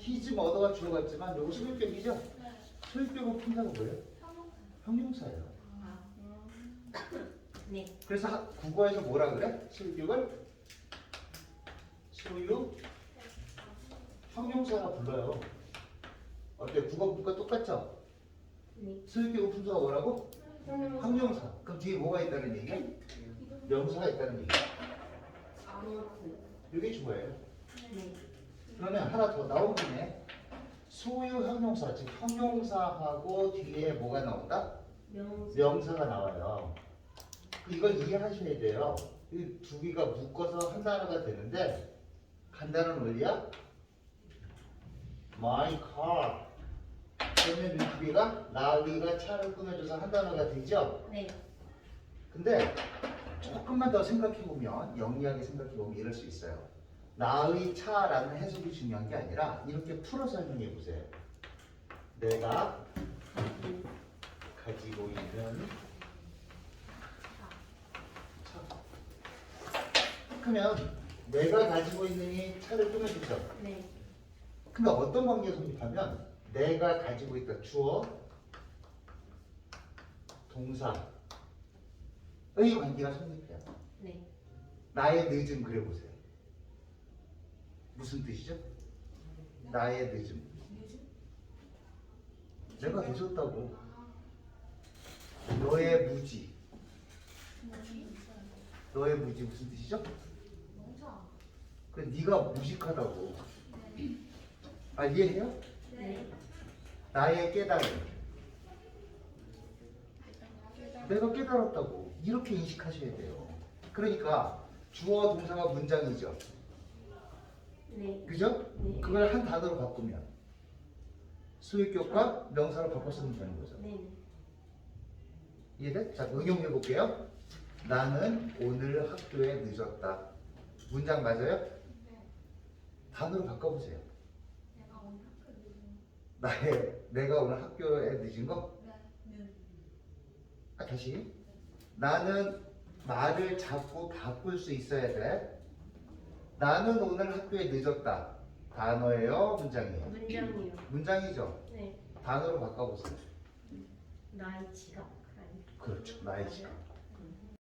히즈 머더가 주어 같지만 요거 소유격이죠? 네. 소유격은 품사가 뭐예요? 형용사예요. 네. 그래서 하- 국어에서 뭐라 그래? 소유격을 소유 형용사라 불러요. 어때? 국어부과 똑같죠? 네. 소유격은 품사가 뭐라고? 형용사. 그럼 뒤에 뭐가 있다는 얘기야? 명사가 있다는 얘기야. 아무튼. 이게 주어예요. 네. 그러면 하나 더 나온 김에 소유 형용사, 즉 형용사하고 뒤에 뭐가 나온다? 명사. 명사가 나와요. 이걸 이해하셔야 돼요. 이 두 개가 묶어서 한 단어가 되는데 간단한 원리야. My car. 그러면 이 두 개가 나비가 차를 꾸며줘서 한 단어가 되죠. 네. 근데 조금만 더 생각해 보면 영리하게 생각해 보면 이럴 수 있어요. 나의 차라는 해석이 중요한 게 아니라 이렇게 풀어 설명해 보세요. 내가 가지고 있는 차. 그러면 내가 가지고 있는 이 차를 꾸며주죠. 네. 근데 어떤 관계가 성립하면 내가 가지고 있다 주어 동사의 관계가 성립해요. 네. 나의 늦음 그려보세요. 무슨 뜻이죠? 나의 늦음. 내가 늦었다고. 너의 무지. 너의 무지 무슨 뜻이죠? 그 네가 무식하다고. 아 이해해요? 네. 나의 깨달음. 내가 깨달았다고 이렇게 인식하셔야 돼요. 그러니까 주어 동사가 문장이죠. 네. 그죠? 네. 그걸 한 단어로 바꾸면 수익격과 명사로 바꿔 쓰면 되는 거죠. 네. 이해돼? 자, 응용해 볼게요. 나는 오늘 학교에 늦었다. 문장 맞아요? 단어로 바꿔보세요. 나의 내가 오늘 학교에 늦은 거? 아, 다시. 나는 말을 자꾸 바꿀 수 있어야 돼. 나는 오늘 학교에 늦었다. 단어예요? 문장이에요? 문장이요. 문장이죠. 네. 단어로 바꿔보세요. 나의. 아니. 그렇죠. 나의 지갑.